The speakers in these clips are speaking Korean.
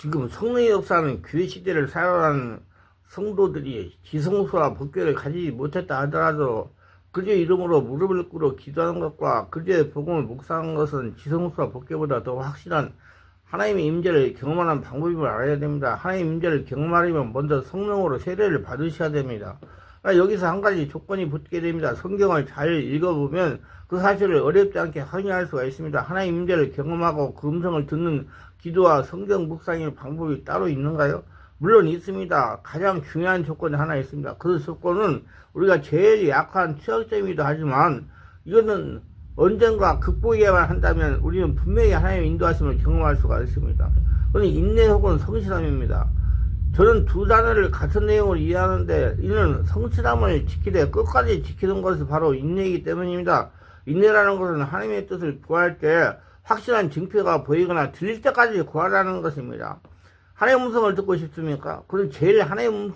지금 성령의 역사는 교회 시대를 살아가는 성도들이 지성소와 법궤를 가지지 못했다 하더라도 그저 이름으로 무릎을 꿇어 기도하는 것과 그저의 복음을 묵상하는 것은 지성소와 법궤보다 더 확실한 하나님의 임재를 경험하는 방법임을 알아야 됩니다. 하나님의 임재를 경험하려면 먼저 성령으로 세례를 받으셔야 됩니다. 아, 여기서 한 가지 조건이 붙게 됩니다. 성경을 잘 읽어보면 그 사실을 어렵지 않게 확인할 수가 있습니다. 하나님 임재를 경험하고 그 음성을 듣는 기도와 성경 묵상의 방법이 따로 있는가요? 물론 있습니다. 가장 중요한 조건이 하나 있습니다. 그 조건은 우리가 제일 약한 취약점이기도 하지만 이거는 언젠가 극복해야만 한다면 우리는 분명히 하나님의 인도하심을 경험할 수가 있습니다. 그건 인내 혹은 성실함입니다. 저는 두 단어를 같은 내용으로 이해하는데 이는 성실함을 지키되 끝까지 지키는 것이 바로 인내이기 때문입니다. 인내라는 것은 하나님의 뜻을 구할 때 확실한 증표가 보이거나 들릴 때까지 구하라는 것입니다. 하나님의 음성을 듣고 싶습니까? 그건 제일 하나님의 음-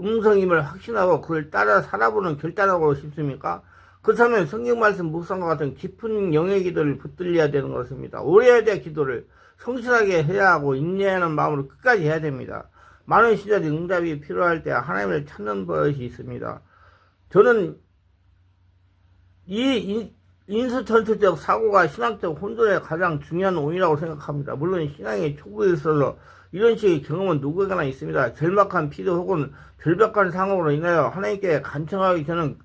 음성임을 확신하고 그걸 따라 살아보는 결단하고 싶습니까? 그렇다면 성경 말씀 묵상과 같은 깊은 영의 기도를 붙들려야 되는 것입니다. 오래야 될 기도를 성실하게 해야 하고 인내하는 마음으로 끝까지 해야 됩니다. 많은 시절이 응답이 필요할 때 하나님을 찾는 버릇이 있습니다. 저는 이 인- 인수전투적 사고가 신학적 혼돈의 가장 중요한 원인이라고 생각합니다. 물론 신앙의 초보에 있어서 이런 식의 경험은 누구에게나 있습니다. 절박한 필요 혹은 절박한 상황으로 인하여 하나님께 간청하기 전은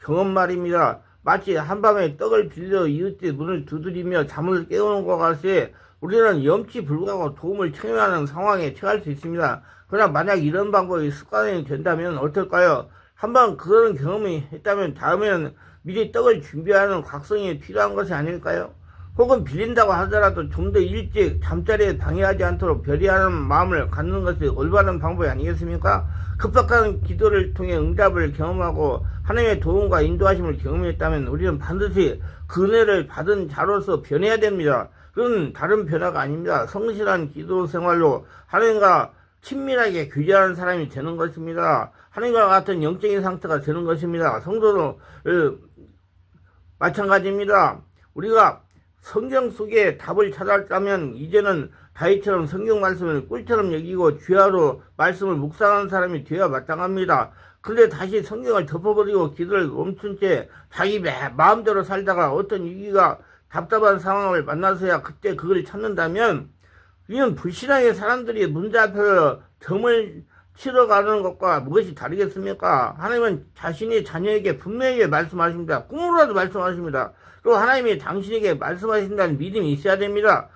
경험 말입니다. 마치 한밤에 떡을 빌려 이웃집 문을 두드리며 잠을 깨우는 것 같이 우리는 염치 불구하고 도움을 청요하는 상황에 처할 수 있습니다. 그러나 만약 이런 방법이 습관이 된다면 어떨까요? 한번 그런 경험이 있다면 다음에는 미리 떡을 준비하는 각성이 필요한 것이 아닐까요? 혹은 빌린다고 하더라도 좀 더 일찍 잠자리에 방해하지 않도록 별이하는 마음을 갖는 것이 올바른 방법이 아니겠습니까? 급박한 기도를 통해 응답을 경험하고 하나님의 도움과 인도하심을 경험했다면 우리는 반드시 그 은혜를 받은 자로서 변해야 됩니다. 그건 다른 변화가 아닙니다. 성실한 기도 생활로 하나님과 친밀하게 교제하는 사람이 되는 것입니다. 하나님과 같은 영적인 상태가 되는 것입니다. 성도도 어, 마찬가지입니다. 우리가 성경 속에 답을 찾았다면 이제는 다윗처럼 성경 말씀을 꿀처럼 여기고 주야로 말씀을 묵상하는 사람이 되어야 마땅합니다. 근데 다시 성경을 덮어버리고 기도를 멈춘 채 자기 매- 마음대로 살다가 어떤 위기가 답답한 상황을 만나서야 그때 그걸 찾는다면 이는 불신앙의 사람들이 문제 앞에서 점을 치러가는 것과 무엇이 다르겠습니까? 하나님은 자신이 자녀에게 분명히 말씀하십니다. 꿈으로라도 말씀하십니다. 또 하나님이 당신에게 말씀하신다는 믿음이 있어야 됩니다.